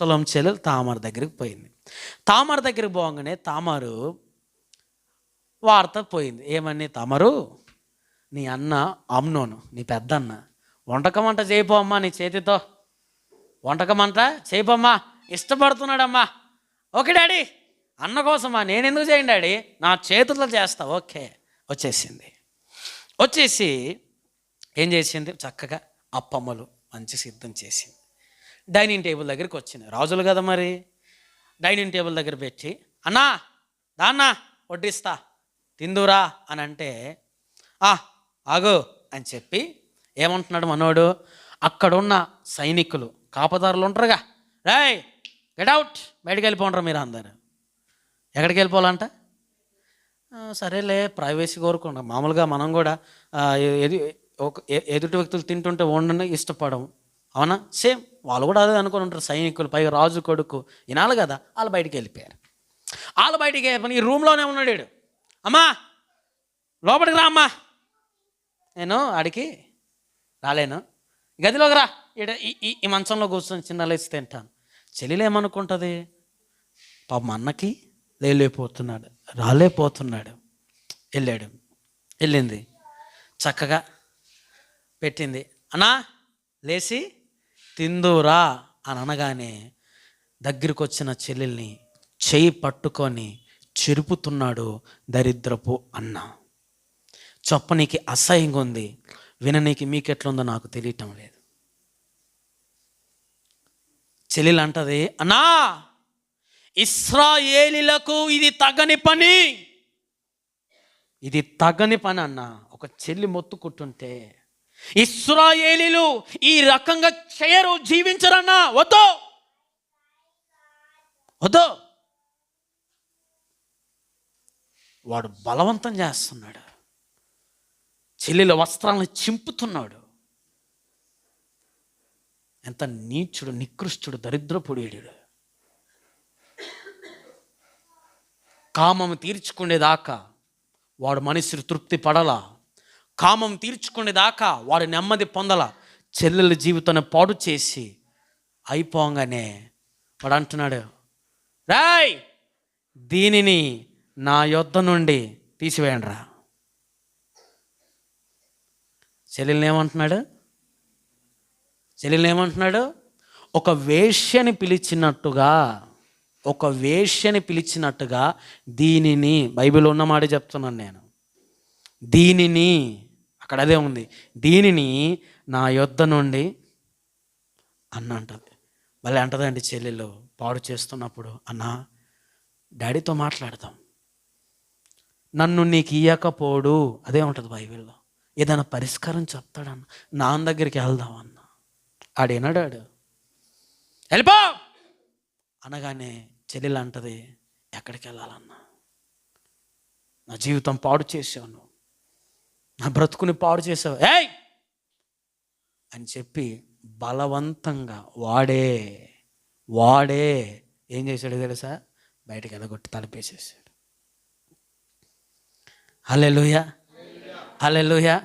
సులం చెల్లెలు తామర దగ్గరికి పోయింది. తామర దగ్గరికి పోగానే తామరు వార్త పోయింది. ఏమని తామరు? నీ అన్న అమ్నోను నీ పెద్దన్న. వంటకం అంట చేయిపోమ్మా నీ చేతితో. వంటకం అంట చేయిపోమ్మా. ఇష్టపడుతున్నాడమ్మా. ఓకే డాడీ అన్న కోసమా? నేను ఎందుకు చేయండి డాడీ? నా చేతులతో చేస్తా. ఓకే. వచ్చేసింది. వచ్చేసి ఏం చేసింది? చక్కగా అప్పమ్మలు మంచి సిద్ధం చేసింది. డైనింగ్ టేబుల్ దగ్గరికి వచ్చింది. రాజులు కదా మరి? డైనింగ్ టేబుల్ దగ్గర పెట్టి అన్నా దాన్నా వడ్డిస్తా తిందురా అని అంటే ఆ ఆగు అని చెప్పి ఏమంటున్నాడు మనోడు? అక్కడున్న సైనికులు కాపదారులు ఉంటారుగా రాయ్ గెట్ అవుట్ వెళ్ళిపోండ్రు మీరు అందరు ఎక్కడికి వెళ్ళిపోవాలంట? సరేలే ప్రైవసీ కోరుకుంటాం. మామూలుగా మనం కూడా ఎదు ఒక ఎదుటి వ్యక్తులు తింటుంటే వండని ఇష్టపడము. అవునా? సేమ్. వాళ్ళు కూడా అదే అనుకుని ఉంటారు. సైనికులు పైగా రాజు కొడుకు వినాలి కదా వాళ్ళు బయటికి వెళ్ళిపోయారు. వాళ్ళు బయటికి వెళ్ళిపోయి ఈ రూమ్లోనే ఉన్నాడు అమ్మా! లోపలికి రా అమ్మా! నేను ఆడికి రాలేను. గదిలోకి రా. ఈడ ఈ- ఈ ఈ మంచంలో కూర్చొని చిన్న లేచి తింటాను. చెల్లెలు ఏమనుకుంటుంది? పాప అన్నకి లేలేపోతున్నాడు రాలేపోతున్నాడు వెళ్ళాడు. వెళ్ళింది. చక్కగా పెట్టింది. అన్నా లేచి తిందురా అని అనగానే దగ్గరికి వచ్చిన చెల్లెల్ని చేయి పట్టుకొని చెరుపుతున్నాడు దరిద్రపు అన్న. చెప్పనీకి అసహ్యంగా ఉంది విననీకి మీకెట్లుందో నాకు తెలియటం లేదు. చెల్లెలు అంటది అన్నా ఇస్రాయేలీలకు ఇది తగని పని. ఇది తగని పని అన్న. ఒక చెల్లి మొత్తుకుంటుంటే ఇస్రాయేలీలు ఈ రకంగా చేయరు జీవించరన్నా. వద్దు. వద్దు. వాడు బలవంతం చేస్తున్నాడు. చెల్లెల వస్త్రాలను చింపుతున్నాడు. ఎంత నీచుడు నికృష్టుడు దరిద్రపుడేడు. కామం తీర్చుకునేదాకా వాడు మనిషిని తృప్తి పడలా కామం తీర్చుకునేదాకా వాడు నెమ్మది పొందల. చెల్లెల జీవితాన్ని పాడు చేసి అయిపోగానే వాడు అంటున్నాడు రాయ్ దీనిని నా యొద్ద నుండి తీసివేయండి రా చెల్లెల్ని ఏమంటున్నాడు? చెల్లెల్ని ఏమంటున్నాడు? ఒక వేష్యని పిలిచినట్టుగా ఒక వేష్యని పిలిచినట్టుగా దీనిని బైబిల్ ఉన్నమాట చెప్తున్నాను నేను. దీనిని అక్కడ అదే ఉంది. దీనిని నా యొద్ద నుండి అన్న అంటది. మళ్ళీ అంటదండి చెల్లెలు. పాడు చేస్తున్నప్పుడు అన్న డాడీతో మాట్లాడదాం. నన్ను నీకు ఇయ్యకపోడు. అదే ఉంటుంది బైబిల్లో. ఏదైనా పరిష్కారం చెప్తాడన్న. నాన్న దగ్గరికి వెళ్దాం అన్న. ఆడేనాడాడు వెళ్ళిపో! అనగానే చెల్లెలు అంటది ఎక్కడికి వెళ్ళాలన్నా? నా జీవితం పాడు చేసావు నువ్వు. నా బ్రతుకుని పాడు చేసావు. ఏయ్! అని చెప్పి బలవంతంగా వాడే వాడే ఏం చేశాడు తెలుసా? బయటకు ఎదగొట్టి తలపేసేసాడు. Hallelujah hallelujah